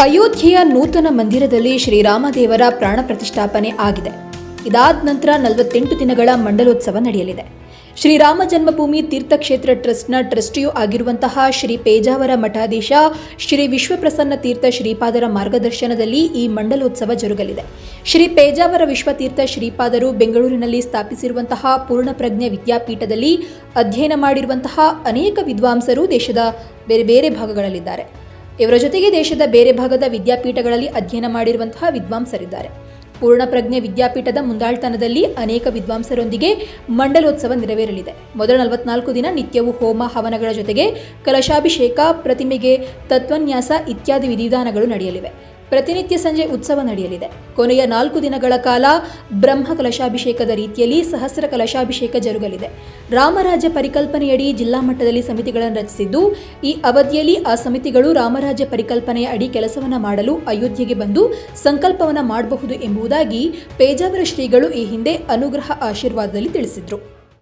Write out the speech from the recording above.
ಅಯೋಧ್ಯೆಯ ನೂತನ ಮಂದಿರದಲ್ಲಿ ಶ್ರೀರಾಮದೇವರ ಪ್ರಾಣ ಪ್ರತಿಷ್ಠಾಪನೆ ಆಗಿದೆ. ಇದಾದ ನಂತರ ನಲವತ್ತೆಂಟು ದಿನಗಳ ಮಂಡಲೋತ್ಸವ ನಡೆಯಲಿದೆ. ಶ್ರೀರಾಮ ಜನ್ಮಭೂಮಿ ತೀರ್ಥಕ್ಷೇತ್ರ ಟ್ರಸ್ಟ್ನ ಟ್ರಸ್ಟಿಯೂ ಆಗಿರುವಂತಹ ಶ್ರೀ ಪೇಜಾವರ ಮಠಾಧೀಶ ಶ್ರೀ ವಿಶ್ವಪ್ರಸನ್ನ ತೀರ್ಥ ಶ್ರೀಪಾದರ ಮಾರ್ಗದರ್ಶನದಲ್ಲಿ ಈ ಮಂಡಲೋತ್ಸವ ಜರುಗಲಿದೆ. ಶ್ರೀ ಪೇಜಾವರ ವಿಶ್ವತೀರ್ಥ ಶ್ರೀಪಾದರು ಬೆಂಗಳೂರಿನಲ್ಲಿ ಸ್ಥಾಪಿಸಿರುವಂತಹ ಪೂರ್ಣಪ್ರಜ್ಞ ವಿದ್ಯಾಪೀಠದಲ್ಲಿ ಅಧ್ಯಯನ ಮಾಡಿರುವಂತಹ ಅನೇಕ ವಿದ್ವಾಂಸರು ದೇಶದ ಬೇರೆ ಬೇರೆ ಭಾಗಗಳಲ್ಲಿದ್ದಾರೆ. ಇವರ ಜೊತೆಗೆ ದೇಶದ ಬೇರೆ ಭಾಗದ ವಿದ್ಯಾಪೀಠಗಳಲ್ಲಿ ಅಧ್ಯಯನ ಮಾಡಿರುವಂತಹ ವಿದ್ವಾಂಸರಿದ್ದಾರೆ. ಪೂರ್ಣಪ್ರಜ್ಞೆ ವಿದ್ಯಾಪೀಠದ ಮುಂದಾಳ್ತನದಲ್ಲಿ ಅನೇಕ ವಿದ್ವಾಂಸರೊಂದಿಗೆ ಮಂಡಲೋತ್ಸವ ನೆರವೇರಲಿದೆ. ಮೊದಲ ನಲವತ್ನಾಲ್ಕು ದಿನ ನಿತ್ಯವೂ ಹೋಮ ಹವನಗಳ ಜೊತೆಗೆ ಕಲಶಾಭಿಷೇಕ, ಪ್ರತಿಮೆಗೆ ತತ್ವನ್ಯಾಸ ಇತ್ಯಾದಿ ವಿಧಿವಿಧಾನಗಳು ನಡೆಯಲಿವೆ. ಪ್ರತಿನಿತ್ಯ ಸಂಜೆ ಉತ್ಸವ ನಡೆಯಲಿದೆ. ಕೊನೆಯ ನಾಲ್ಕು ದಿನಗಳ ಕಾಲ ಬ್ರಹ್ಮ ಕಲಶಾಭಿಷೇಕದ ರೀತಿಯಲ್ಲಿ ಸಹಸ್ರ ಕಲಶಾಭಿಷೇಕ ಜರುಗಲಿದೆ. ರಾಮರಾಜ್ಯ ಪರಿಕಲ್ಪನೆಯಡಿ ಜಿಲ್ಲಾ ಮಟ್ಟದಲ್ಲಿ ಸಮಿತಿಗಳನ್ನು ರಚಿಸಿದ್ದು, ಈ ಅವಧಿಯಲ್ಲಿ ಆ ಸಮಿತಿಗಳು ರಾಮರಾಜ್ಯ ಪರಿಕಲ್ಪನೆಯ ಅಡಿ ಕೆಲಸವನ್ನು ಮಾಡಲು ಅಯೋಧ್ಯೆಗೆ ಬಂದು ಸಂಕಲ್ಪವನ್ನು ಮಾಡಬಹುದು ಎಂಬುದಾಗಿ ಪೇಜಾವರ ಶ್ರೀಗಳು ಈ ಹಿಂದೆ ಅನುಗ್ರಹ ಆಶೀರ್ವಾದದಲ್ಲಿ ತಿಳಿಸಿದ್ರು.